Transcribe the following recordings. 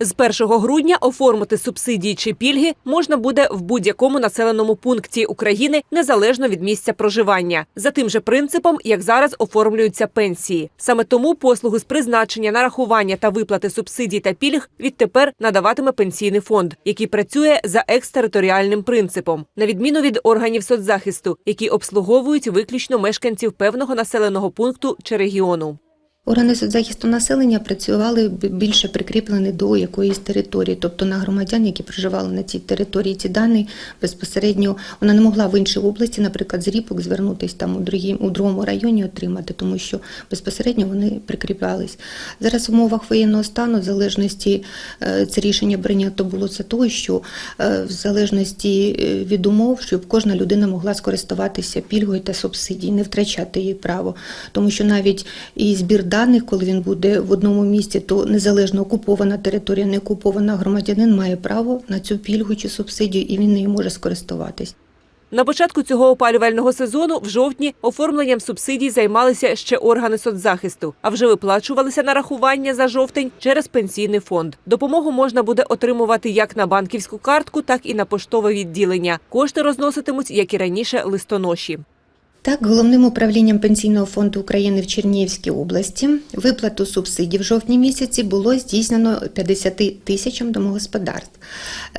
З 1 грудня оформити субсидії чи пільги можна буде в будь-якому населеному пункті України незалежно від місця проживання, за тим же принципом, як зараз оформлюються пенсії. Саме тому послуги з призначення, нарахування та виплати субсидій та пільг відтепер надаватиме пенсійний фонд, який працює за екстериторіальним принципом, на відміну від органів соцзахисту, які обслуговують виключно мешканців певного населеного пункту чи регіону. Органи соцзахисту населення працювали більше прикріплені до якоїсь території, тобто на громадян, які проживали на цій території. Ці дані безпосередньо вона не могла в іншій області, наприклад, з Ріпок звернутися там у другій, у другому районі отримати, тому що безпосередньо вони прикріплялись. Зараз в умовах воєнного стану, в залежності е, це рішення прийнято було за того, що е, в залежності е, від умов, щоб кожна людина могла скористуватися пільгою та субсидією, не втрачати її право, тому що навіть і збір даних, коли він буде в одному місці, то незалежно окупована територія, не окупована громадянин має право на цю пільгу чи субсидію, і він нею може скористуватись. На початку цього опалювального сезону в жовтні оформленням субсидій займалися ще органи соцзахисту, а вже виплачувалися нарахування за жовтень через пенсійний фонд. Допомогу можна буде отримувати як на банківську картку, так і на поштове відділення. Кошти розноситимуть, як і раніше, листоноші. Так, головним управлінням Пенсійного фонду України в Чернігівській області виплату субсидій в жовтні місяці було здійснено 50 тисячам домогосподарств.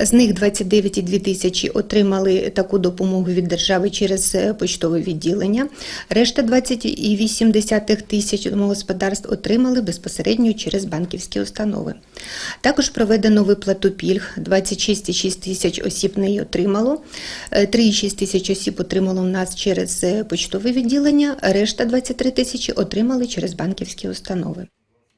З них 29,2 тисячі отримали таку допомогу від держави через е, почтове відділення. Решта 20,8 тисяч домогосподарств отримали безпосередньо через банківські установи. Також проведено виплату пільг. 26,6 тисяч осіб неї отримало. Е, 3,6 тисяч осіб отримало в нас через е, почтове відділення, решта 23 тисячі отримали через банківські установи.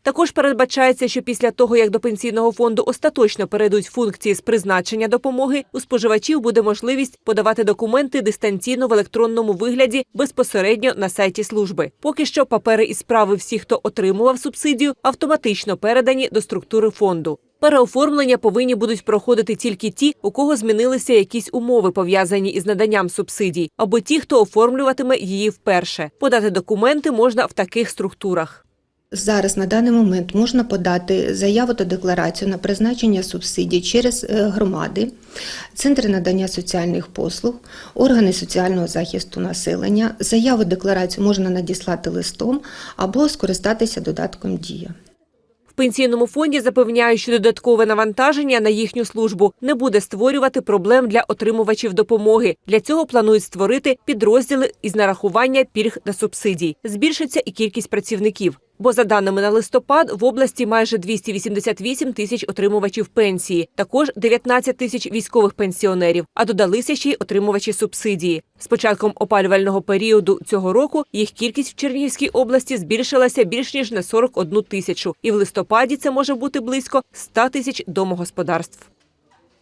Також передбачається, що після того, як до пенсійного фонду остаточно перейдуть функції з призначення допомоги, у споживачів буде можливість подавати документи дистанційно в електронному вигляді безпосередньо на сайті служби. Поки що папери і справи всіх, хто отримував субсидію, автоматично передані до структури фонду. Переоформлення повинні будуть проходити тільки ті, у кого змінилися якісь умови пов'язані із наданням субсидій, або ті, хто оформлюватиме її вперше. Подати документи можна в таких структурах. Зараз на даний момент можна подати заяву та декларацію на призначення субсидій через е, громади, центри надання соціальних послуг, органи соціального захисту населення. Заяву декларацію можна надіслати листом або скористатися додатком Дія. Пенсійному фонді запевняють, що додаткове навантаження на їхню службу не буде створювати проблем для отримувачів допомоги. Для цього планують створити підрозділи із нарахування пільг та субсидій. Збільшиться і кількість працівників. Бо за даними на листопад в області майже 288 тисяч отримувачів пенсії, також 19 тисяч військових пенсіонерів, а додалися ще й отримувачі субсидії. З початком опалювального періоду цього року їх кількість в Чернігівській області збільшилася більш ніж на 41 тисячу, і в листопаді це може бути близько 100 тисяч домогосподарств.